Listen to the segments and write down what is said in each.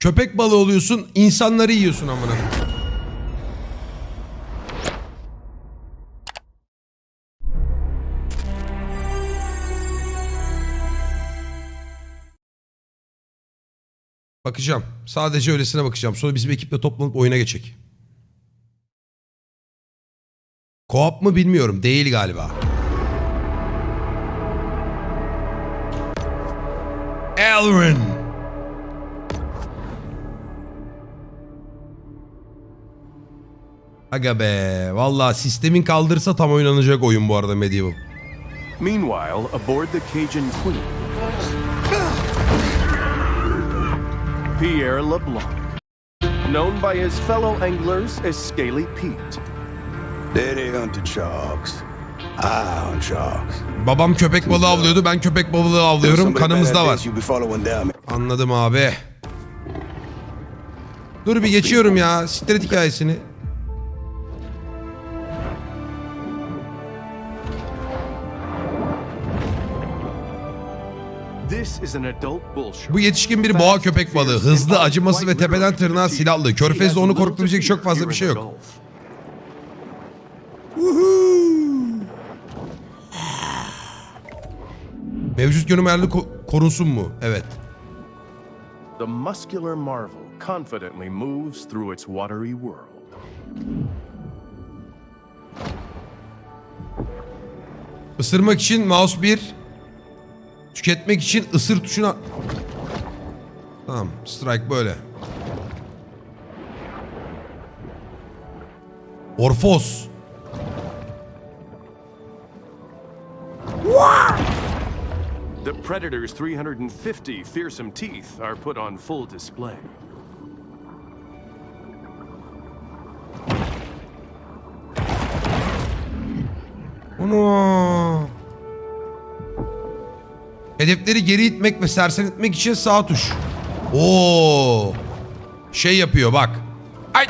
Köpek balığı oluyorsun, insanları yiyorsun amına. Bakacağım. Sadece öylesine bakacağım. Sonra bizim ekiple toplanıp oyuna geçecek. Koop mu bilmiyorum. Değil galiba. Elrin. Aga be. Valla sistemin kaldırsa tam oynanacak oyun bu arada Medieval. Meanwhile, aboard the Cajun Queen, Pierre LeBlanc, known by his fellow anglers as Scaly Pete. Daddy hunted sharks. I hunt sharks. Babam köpek balığı avlıyordu. Ben köpek balığı avlıyorum. Kanımızda var. Anladım abi. Dur bir geçiyorum ya. Siktir hikayesini. Bu yetişkin bir boğa köpek balığı. Hızlı, acımasız ve tepeden tırnağa silahlı. Körfez'de onu korkutabilecek çok fazla bir şey yok. Mevcut görünüm ayarlı ko- korunsun mu? Evet. The muscular marvel confidently moves through its watery world. Isırmak için mouse 1. Tüketmek için ısır tuşuna... Tamam. Strike böyle. Orfos. The predator's 350 fearsome teeth are put on full display. Ana. Hedefleri geri itmek ve sersemletmek için sağ tuş. Oo. Şey yapıyor bak. Ay.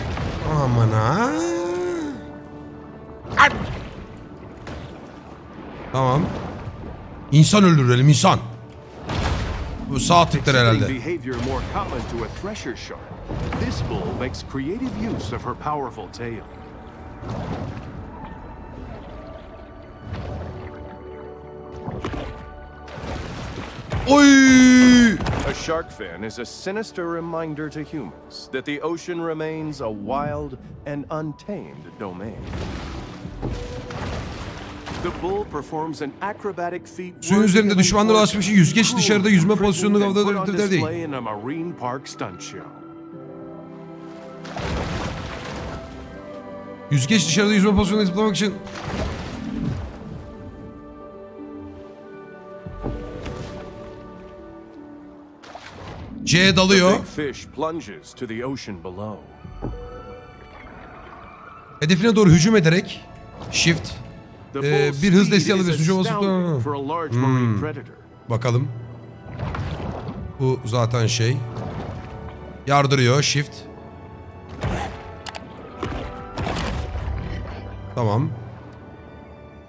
Aman ha. Ay. Tamam. İnsan öldürelim insan. Bu sağ tıktır herhalde. Oy! A shark fin is a sinister reminder to humans that the ocean remains a wild and untamed domain. The bull performs an acrobatic feat Suyun üzerinde düşmanlara a ulaşmak için yüzgeç dışarıda yüzme pozisyonunu kavga- değil. display in a marine park stunt show. Yüzgeç dışarıda yüzme pozisyonuna zıplamak için. C dalıyor. Hedefine doğru hücum ederek shift bull's bir hız desteği is alabilirsin. Şu basıp- astounding for a large marine predator. bakalım. Bu zaten şey. Yardırıyor shift. Tamam.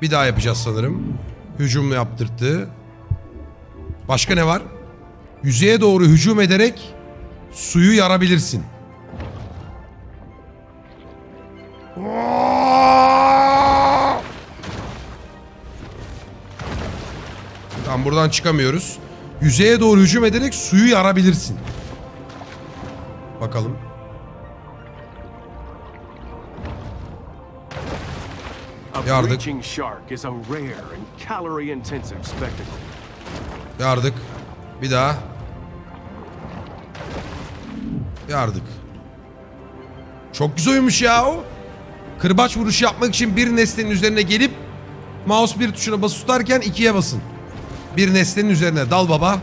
Bir daha yapacağız sanırım. Hücum yaptırttı. Başka ne var? Yüzeye doğru hücum ederek suyu yarabilirsin. Tamam buradan çıkamıyoruz. Yüzeye doğru hücum ederek suyu yarabilirsin. Bakalım. Yardık. Yardık. Bir daha. Yardık. Çok güzel oyunmuş ya o. Kırbaç vuruşu yapmak için bir nesnenin üzerine gelip mouse bir tuşuna basılı tutarken ikiye basın. Bir nesnenin üzerine dal baba.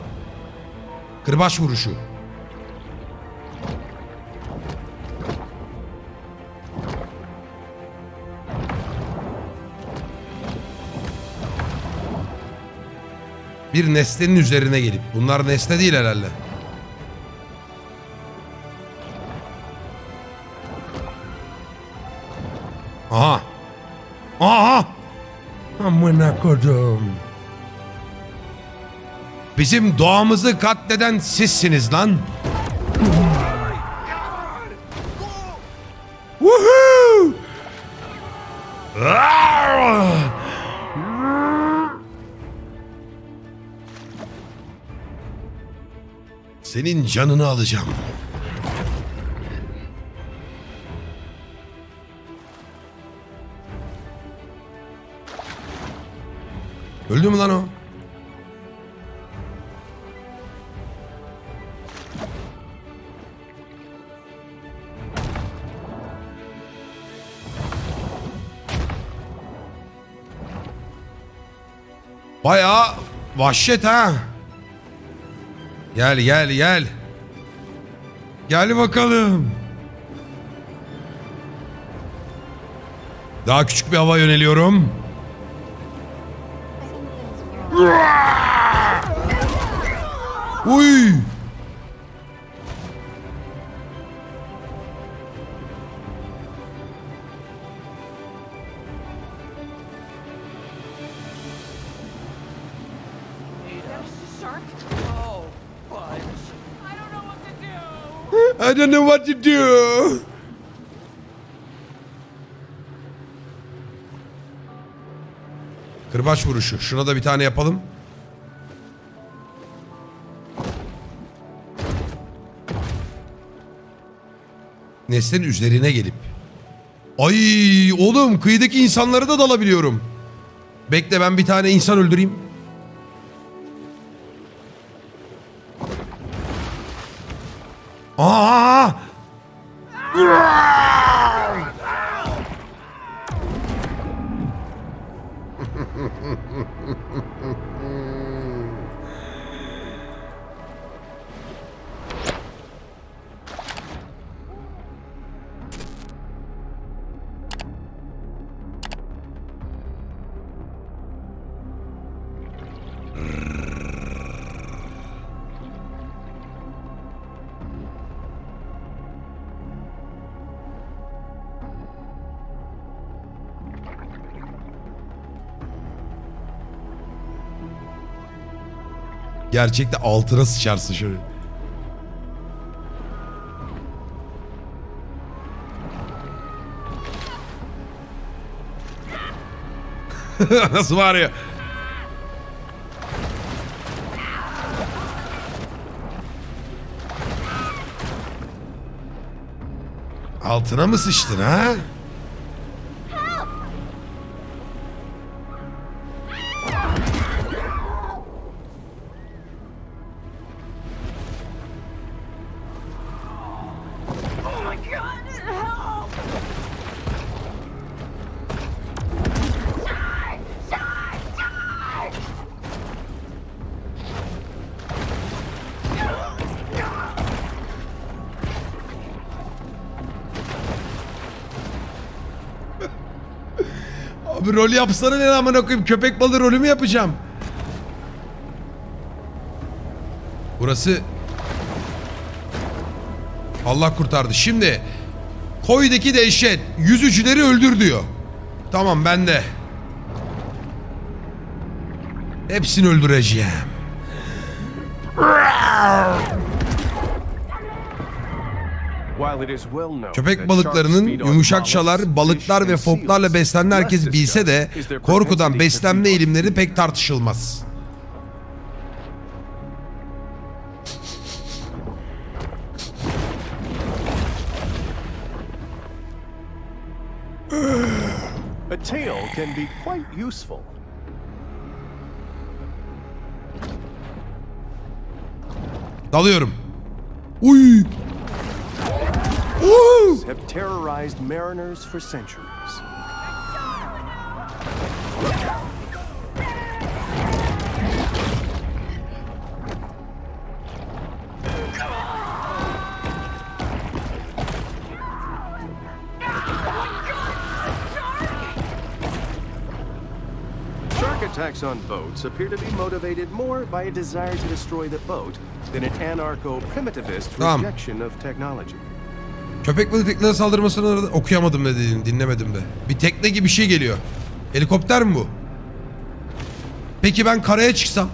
Kırbaç vuruşu. bir nesnenin üzerine gelip bunlar nesne değil herhalde. Aha. Aha. Amına kodum. Bizim doğamızı katleden sizsiniz lan. Woohoo! Ah! Senin canını alacağım. Öldü mü lan o? Bayağı vahşet ha. Gel gel gel. Gel bakalım. Daha küçük bir hava yöneliyorum. Uy. I don't know what to do. Kırbaç vuruşu. Şuna da bir tane yapalım. Nesnenin üzerine gelip. Ay oğlum kıyıdaki insanları da dalabiliyorum. Bekle ben bir tane insan öldüreyim. Aa! Gerçekte altına sıçarsın şöyle. Nasıl var ya? Altına mı sıçtın ha? Abi rol yapsana ne amına koyayım köpek balığı rolü mü yapacağım? Burası Allah kurtardı. Şimdi koydaki dehşet yüzücüleri öldür diyor. Tamam ben de. Hepsini öldüreceğim. While it is well known Köpek balıklarının yumuşak mollusks, balıklar ve foklarla beslenme herkes bilse de korkudan beslenme eğilimleri pek tartışılmaz. A tail can be quite useful. Dalıyorum. Uy. Have terrorized mariners for centuries. Shark attacks on boats appear to be motivated more by a desire to destroy the boat than an anarcho-primitivist rejection of technology. Köpek balığı tekneye saldırmasını da okuyamadım ne dediğini dinlemedim de. Bir tekne gibi bir şey geliyor. Helikopter mi bu? Peki ben karaya çıksam?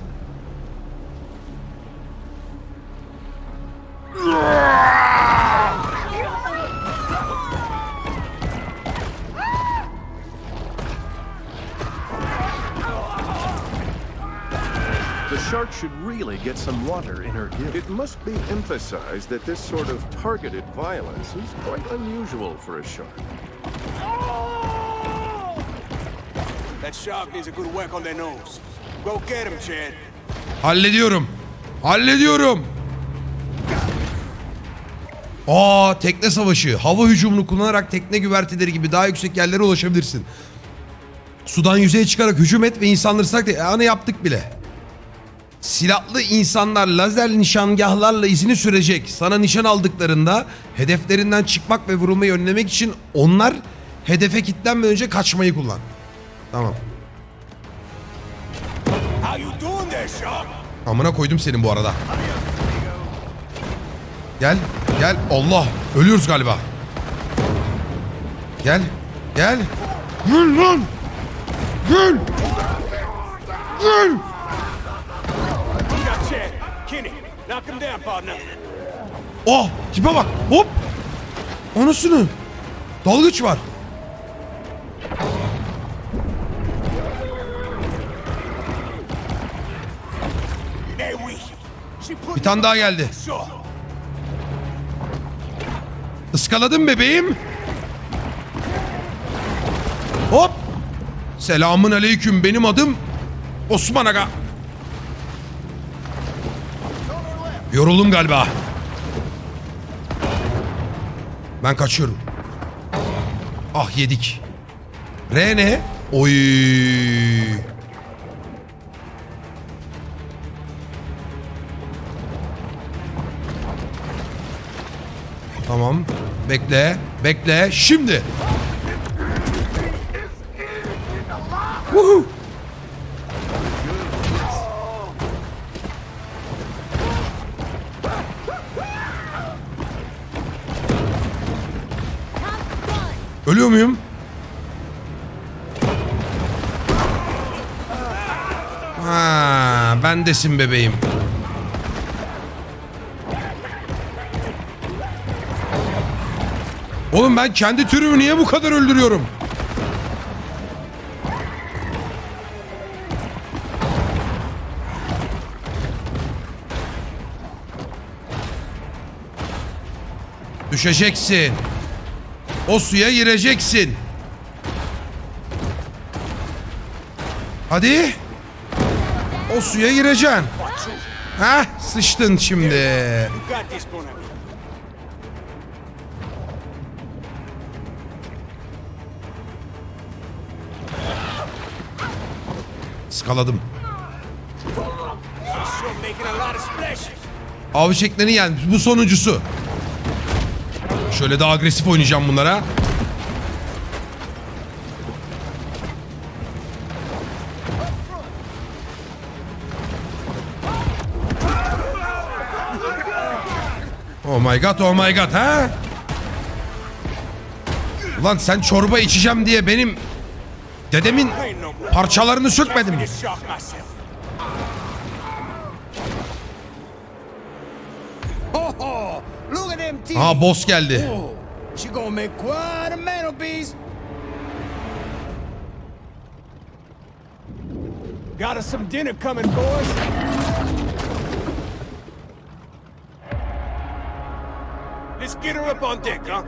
Shark should really get some water in her gill. It must be emphasized that this sort of targeted violence is quite unusual for a shark. That shark needs a good whack on their nose. Go get him, Chad. Hallediyorum. Hallediyorum. Aa tekne savaşı. Hava hücumunu kullanarak tekne güverteleri gibi daha yüksek yerlere ulaşabilirsin. Sudan yüzeye çıkarak hücum et ve insanları sak... E, Anı yaptık bile. Silahlı insanlar lazer nişangahlarla izini sürecek. Sana nişan aldıklarında hedeflerinden çıkmak ve vurulmayı önlemek için onlar hedefe kilitlenmeden önce kaçmayı kullan. Tamam. Amına koydum senin bu arada. Gel, gel. Allah, ölüyoruz galiba. Gel, gel. Gel lan. Gel. Gel. Oh, tipe bak. Hop. Anasını. Dalgıç var. Bir tane daha geldi. Iskaladım bebeğim. Hop. Selamun aleyküm. Benim adım Osman Aga. Yoruldum galiba. Ben kaçıyorum. Ah yedik. R ne? Oy. Tamam. Bekle. Bekle. Şimdi. Woohoo. Bendesin bebeğim. Oğlum ben kendi türümü niye bu kadar öldürüyorum? Düşeceksin. O suya gireceksin. Hadi. O suya gireceksin. Heh sıçtın şimdi. Skaladım. Av çeklerini yani bu sonuncusu. Şöyle daha agresif oynayacağım bunlara. Oh my god, oh my god ha? Ulan sen çorba içeceğim diye benim dedemin parçalarını sökmedin mi? Aa boss geldi. Got us some dinner coming, boys. Get her up on deck, huh?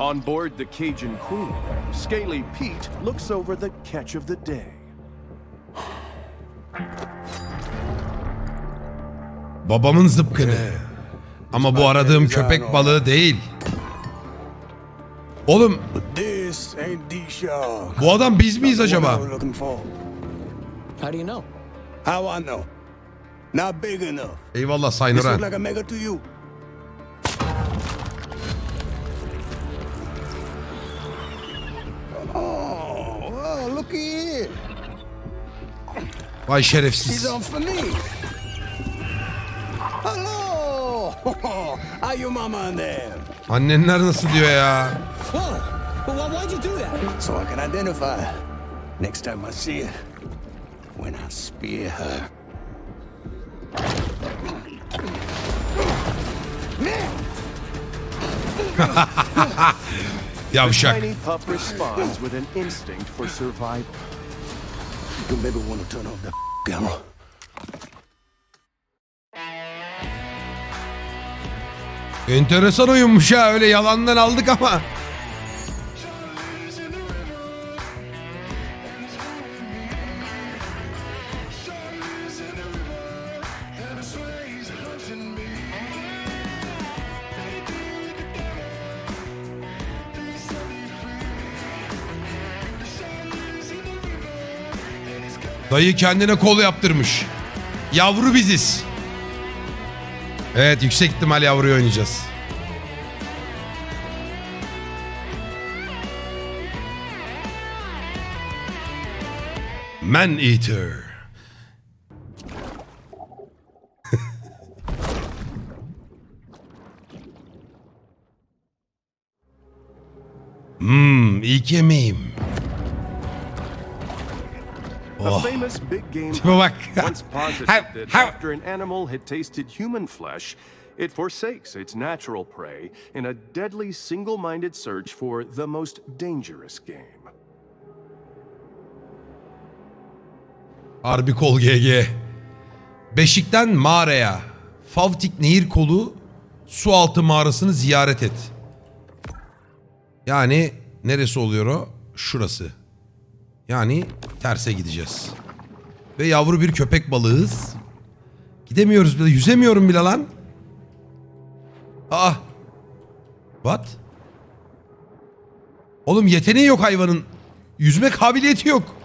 On board the Cajun Queen, Scaly Pete looks over the catch of the day. Babamın zıpkını. Ama bu aradığım köpek balığı değil. Oğlum bu adam biz miyiz acaba? How do you know? How I know? Not big enough. Eyvallah This look like a mega to you. Oh, looky here. Vay He's şerefsiz. on for me. Hello. How your mama in there? Annenler nasıl diyor ya? Whoa! Why- why'd you do that? So I can identify her. Next time I see her. When I spear her. Yavşak. Tiny pup responds with an instinct for survival. You maybe want to turn off that camera. Enteresan oyunmuş ha öyle yalandan aldık ama. Dayı kendine kol yaptırmış. Yavru biziz. Evet yüksek ihtimal yavruyu oynayacağız. Man Eater. Hmm, ilk yemeğim. Oh. famous big game Tipe bak. How- how- after an animal had tasted human flesh, it forsakes its natural prey in a deadly single-minded search for the most dangerous game. Harbi kol GG. Beşik'ten mağaraya. Favtik Nehir Kolu su altı mağarasını ziyaret et. Yani neresi oluyor o? Şurası. Yani terse gideceğiz. Ve yavru bir köpek balığız. Gidemiyoruz bile. Yüzemiyorum bile lan. Aa. What? Oğlum yeteneği yok hayvanın. Yüzme kabiliyeti yok.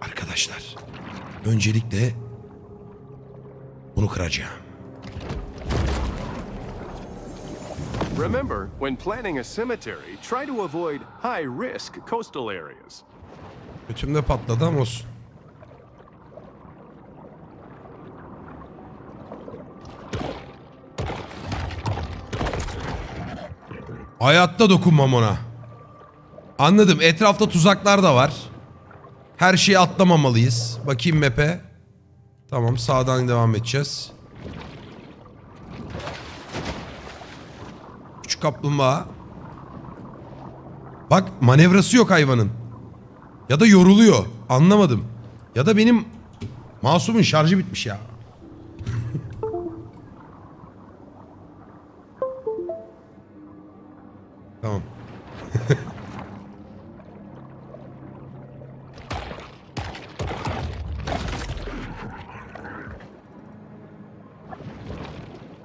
Arkadaşlar, öncelikle bunu kıracağım. Remember, when planning a cemetery, try to avoid high-risk coastal areas. Götümde patladı ama olsun. Hayatta dokunmam ona. Anladım. Etrafta tuzaklar da var. Her şeyi atlamamalıyız. Bakayım map'e. Tamam sağdan devam edeceğiz. Küçük kaplumbağa. Bak manevrası yok hayvanın. Ya da yoruluyor. Anlamadım. Ya da benim masumun şarjı bitmiş ya. tamam.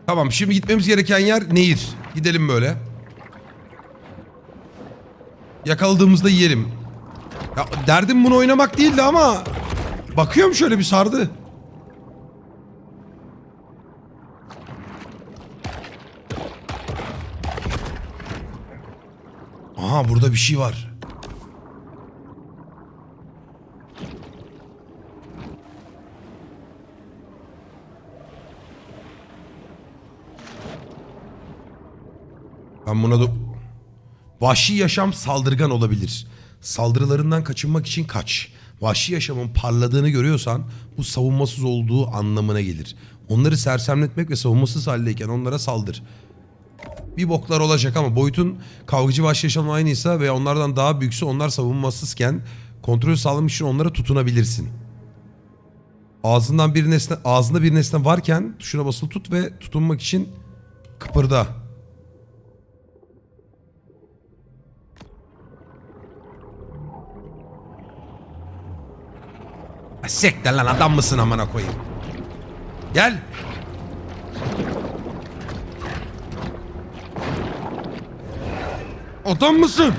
tamam şimdi gitmemiz gereken yer nehir. Gidelim böyle. Yakaladığımızda yiyelim. Ya derdim bunu oynamak değildi ama bakıyorum şöyle bir sardı. Aha burada bir şey var. Ben buna da... Vahşi yaşam saldırgan olabilir. Saldırılarından kaçınmak için kaç. Vahşi yaşamın parladığını görüyorsan bu savunmasız olduğu anlamına gelir. Onları sersemletmek ve savunmasız haldeyken onlara saldır. Bir boklar olacak ama boyutun kavgacı vahşi yaşamın aynıysa veya onlardan daha büyükse onlar savunmasızken kontrol sağlamak için onlara tutunabilirsin. Ağzından bir nesne, ağzında bir nesne varken tuşuna basılı tut ve tutunmak için kıpırda. Sektir lan adam mısın amına koyayım. Gel. Adam mısın?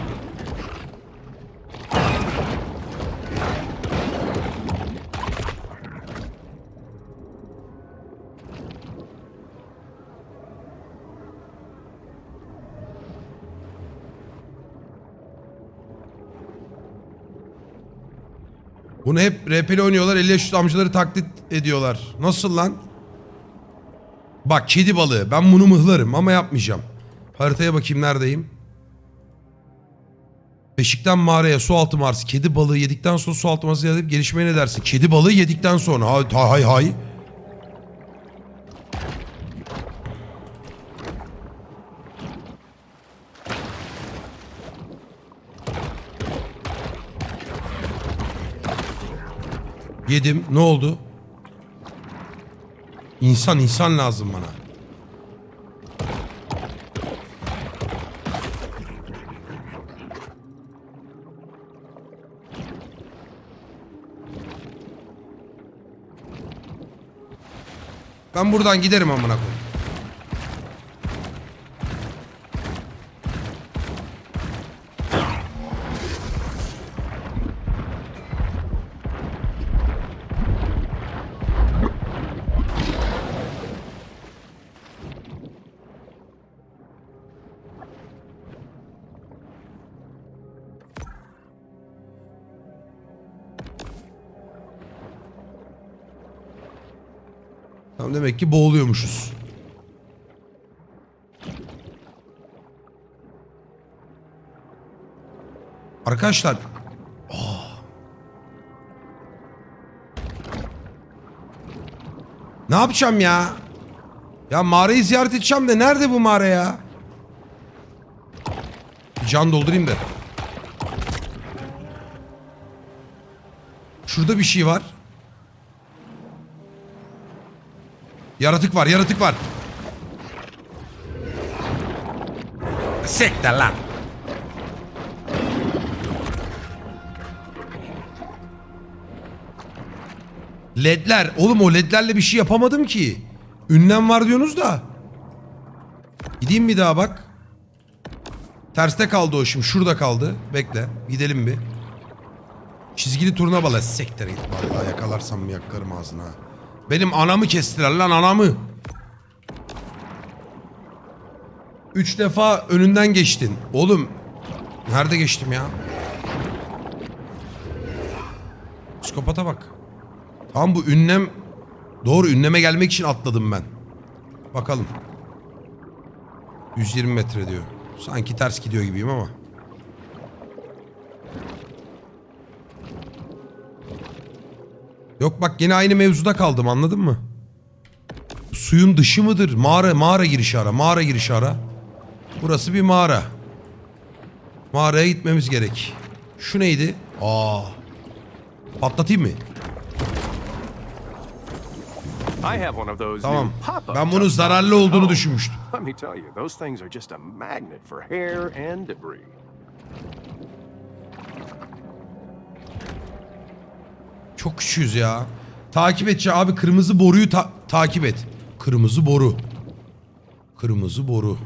Bunu hep RP'li oynuyorlar. 50 yaş amcaları taklit ediyorlar. Nasıl lan? Bak kedi balığı. Ben bunu mıhlarım ama yapmayacağım. Haritaya bakayım neredeyim. Beşikten mağaraya su altı mağarası. Kedi balığı yedikten sonra su altı mağarası yedip gelişmeye ne dersin? Kedi balığı yedikten sonra. Hay hay hay. Yedim. Ne oldu? İnsan insan lazım bana. Ben buradan giderim amına koyayım. Tamam demek ki boğuluyormuşuz. Arkadaşlar. Aa. Ne yapacağım ya? Ya mağarayı ziyaret edeceğim de nerede bu mağara ya? Bir can doldurayım da. Şurada bir şey var. Yaratık var, yaratık var. Sekte lan. Ledler. Oğlum o ledlerle bir şey yapamadım ki. Ünlem var diyorsunuz da. Gideyim bir daha bak. Terste kaldı o şimdi. Şurada kaldı. Bekle. Gidelim bir. Çizgili turna bala. Sektere git. Vallahi yakalarsam mı yakarım ağzına. Benim anamı kestiler lan anamı. Üç defa önünden geçtin. Oğlum. Nerede geçtim ya? Psikopata bak. Tamam bu ünlem... Doğru ünleme gelmek için atladım ben. Bakalım. 120 metre diyor. Sanki ters gidiyor gibiyim ama. Yok bak yine aynı mevzuda kaldım anladın mı? Suyun dışı mıdır? Mağara, mağara girişi ara, mağara girişi ara. Burası bir mağara. Mağaraya gitmemiz gerek. Şu neydi? Aa. Patlatayım mı? Tamam. Ben bunun zararlı olduğunu düşünmüştüm. Çok küçüğüz ya. Takip et abi kırmızı boruyu ta- takip et. Kırmızı boru. Kırmızı boru.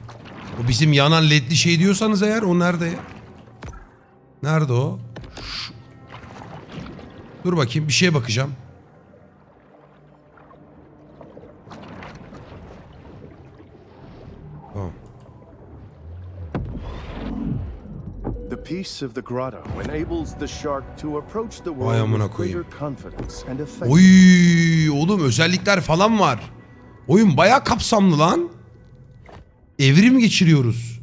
O bizim yanan ledli şey diyorsanız eğer o nerede? Nerede o? Dur bakayım bir şeye bakacağım. Tamam. Peace of the grotto enables the shark to approach the Vay world amına with koyayım. greater confidence and. Oy oğlum özellikler falan var. Oyun bayağı kapsamlı lan. Evrim geçiriyoruz.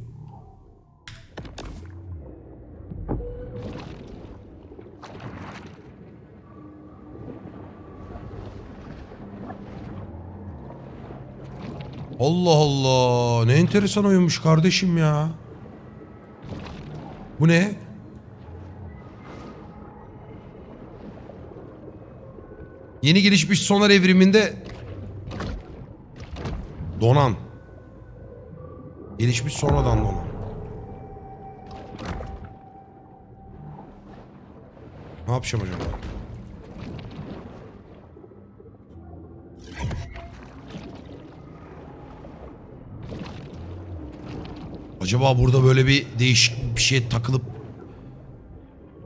Allah Allah. Ne enteresan oyunmuş kardeşim ya. Bu ne? Yeni gelişmiş sonar evriminde donan. Gelişmiş sonradan donan. Ne yapacağım acaba? Acaba burada böyle bir değişik bir şey takılıp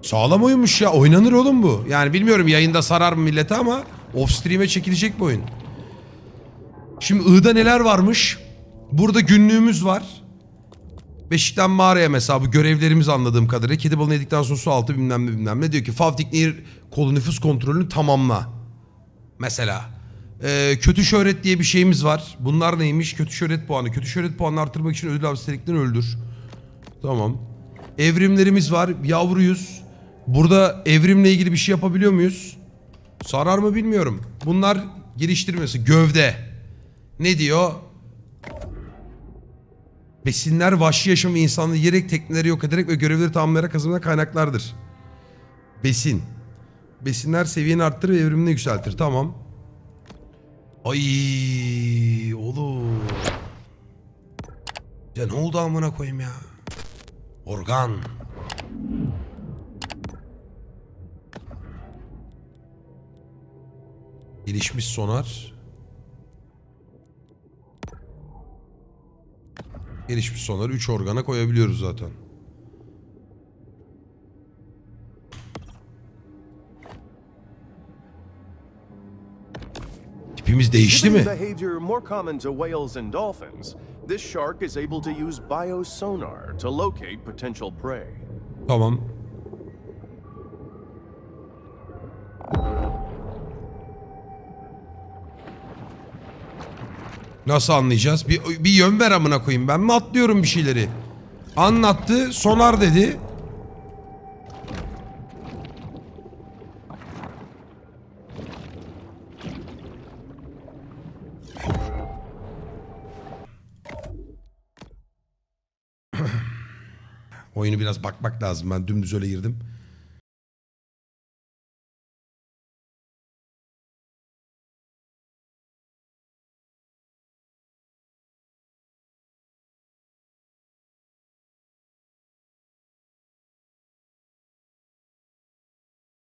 Sağlam oyunmuş ya. Oynanır oğlum bu. Yani bilmiyorum yayında sarar mı millete ama off stream'e çekilecek bu oyun. Şimdi I'da neler varmış? Burada günlüğümüz var. Beşikten mağaraya mesela bu görevlerimiz anladığım kadarıyla. Kedi balını yedikten sonra su altı bilmem ne bilmem ne. Diyor ki Favtik Nehir kolu nüfus kontrolünü tamamla. Mesela. Ee, kötü şöhret diye bir şeyimiz var. Bunlar neymiş? Kötü şöhret puanı. Kötü şöhret puanını artırmak için ödül avstelikten öldür. Tamam. Evrimlerimiz var. Yavruyuz. Burada evrimle ilgili bir şey yapabiliyor muyuz? Sarar mı bilmiyorum. Bunlar geliştirmesi. Gövde. Ne diyor? Besinler vahşi yaşam ve insanlığı yiyerek tekneleri yok ederek ve görevleri tamamlayarak kazanılan kaynaklardır. Besin. Besinler seviyeni arttırır ve evrimini yükseltir. Tamam. Ay oğlum. Ya ne oldu amına koyayım ya? Organ. Gelişmiş sonar. Gelişmiş sonar 3 organa koyabiliyoruz zaten. Tipimiz değişti mi? behavior more common to whales and dolphins, this shark is able to use biosonar to locate potential prey. Tamam. Nasıl anlayacağız? Bir, bir yön ver amına koyayım. Ben mi atlıyorum bir şeyleri? Anlattı. Sonar dedi. Oyunu biraz bakmak lazım. Ben dümdüz öyle girdim.